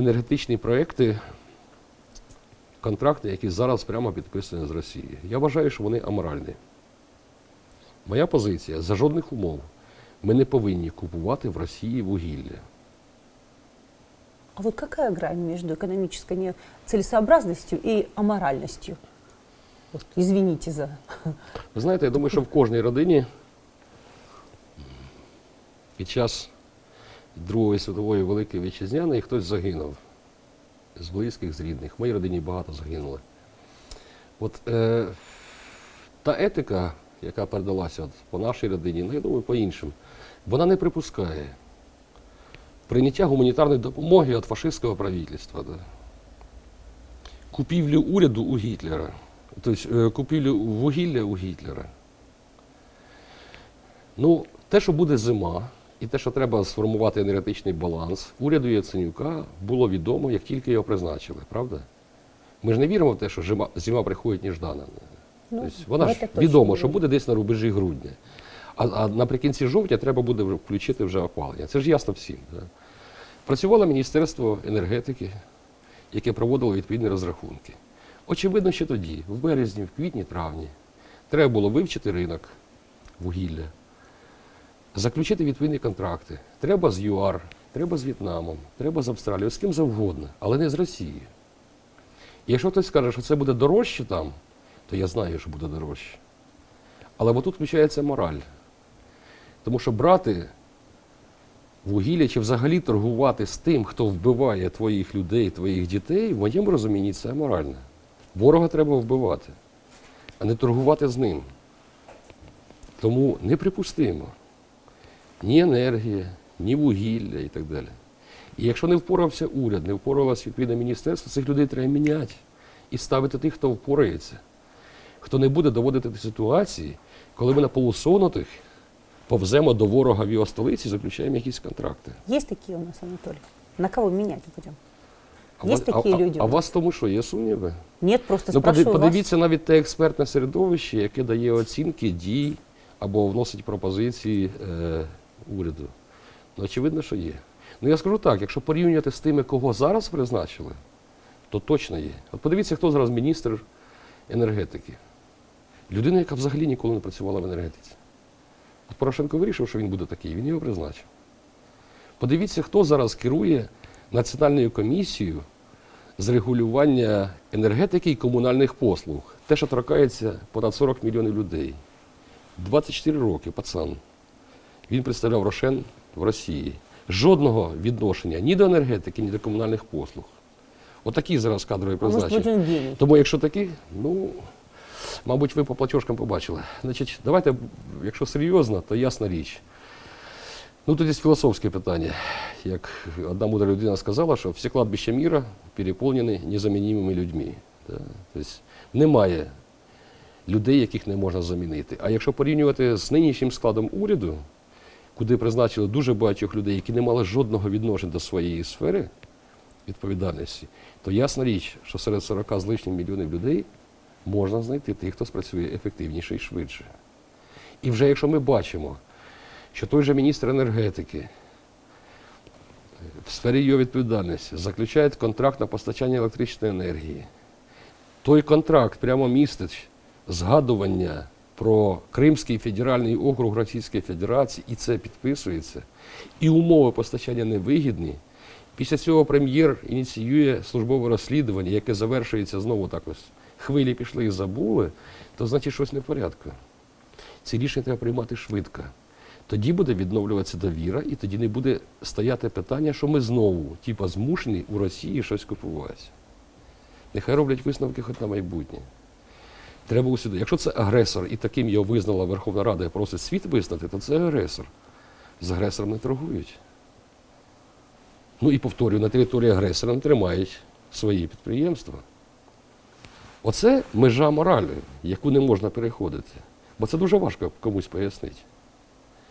енергетичні проекти, контракти, які зараз прямо підписані з Росією. Я вважаю, що вони аморальні. Моя позиція за жодних умов. Ми не повинні купувати в Росії вугілля. А вот какая грань между экономической нецелесообразностью и аморальностью? Вот, извините за... Ви знаєте, я думаю, що в кожній родині під час Другої світової Великої Вітчизняної хтось загинув з близьких, з рідних. В моїй родині багато загинули. От е, та етика, яка передалася от по нашій родині, ну я думаю, по іншим, вона не припускає прийняття гуманітарної допомоги від фашистського правительства. Да. Купівлю уряду у Гітлера. Тобто е, купівлю вугілля у Гітлера. Ну, те, що буде зима, і те, що треба сформувати енергетичний баланс, уряду Яценюка було відомо, як тільки його призначили, правда? Ми ж не віримо в те, що зима, зима приходить неждана. Ну, тобто, вона ж відомо, що буде десь на рубежі грудня. А, а наприкінці жовтня треба буде включити вже опалення. Це ж ясно всім. Да? Працювало Міністерство енергетики, яке проводило відповідні розрахунки. Очевидно, що тоді, в березні, в квітні, травні, треба було вивчити ринок вугілля, заключити відповідні контракти. Треба з ЮАР, треба з В'єтнамом, треба з Австралією, з ким завгодно, але не з Росією. І якщо хтось скаже, що це буде дорожче там, то я знаю, що буде дорожче. Але бо тут включається мораль. Тому що брати вугілля чи взагалі торгувати з тим, хто вбиває твоїх людей, твоїх дітей, в моєму розумінні це аморально. Ворога треба вбивати, а не торгувати з ним. Тому неприпустимо ні енергія, ні вугілля і так далі. І якщо не впорався уряд, не впоралось відповідне міністерство, цих людей треба міняти і ставити тих, хто впорається, хто не буде доводити до ситуації, коли ми на полусонутих повземо до ворога в його столиці і заключаємо якісь контракти. Есть такие у нас, Анатолий? На кого менять будем? А Є вас- такі а, люди А, а вас тому що є сумніви? Нет, просто Ну, спрашиваю вас. подивіться навіть те експертне середовище, яке дає оцінки дій або вносить пропозиції е, уряду. Ну, очевидно, що є. Ну я скажу так, якщо порівнювати з тими, кого зараз призначили, то точно є. От подивіться, хто зараз міністр енергетики. Людина, яка взагалі ніколи не працювала в енергетиці. От Порошенко вирішив, що він буде такий, він його призначив. Подивіться, хто зараз керує Національною комісією з регулювання енергетики і комунальних послуг. Те, що торкається понад 40 мільйонів людей. 24 роки, пацан. Він представляв Рошен в Росії. Жодного відношення ні до енергетики, ні до комунальних послуг. Отакі зараз кадрові призначення. Тому якщо такі, ну, мабуть, ви по платіжкам побачили. Значить, давайте, якщо серйозно, то ясна річ. Ну, тут є філософське питання. Як одна мудра людина сказала, що всі кладбища міра переповнені незамінімими людьми. Тобто немає людей, яких не можна замінити. А якщо порівнювати з нинішнім складом уряду, куди призначили дуже багатьох людей, які не мали жодного відношення до своєї сфери відповідальності, то ясна річ, що серед 40 з лишнім мільйонів людей можна знайти тих, хто спрацює ефективніше і швидше. І вже якщо ми бачимо, що той же міністр енергетики в сфері його відповідальності заключає контракт на постачання електричної енергії, той контракт прямо містить згадування про Кримський федеральний округ Російської Федерації, і це підписується, і умови постачання невигідні. Після цього прем'єр ініціює службове розслідування, яке завершується знову так ось. Хвилі пішли і забули, то значить щось не в порядку. Ці рішення треба приймати швидко. Тоді буде відновлюватися довіра, і тоді не буде стояти питання, що ми знову, типа, змушені у Росії щось купувати. Нехай роблять висновки хоч на майбутнє. Треба усюди. Якщо це агресор, і таким його визнала Верховна Рада і просить світ визнати, то це агресор. З агресором не торгують. Ну і повторюю, на території агресора не тримають свої підприємства. Оце межа моралі, яку не можна переходити. Бо це дуже важко комусь пояснити.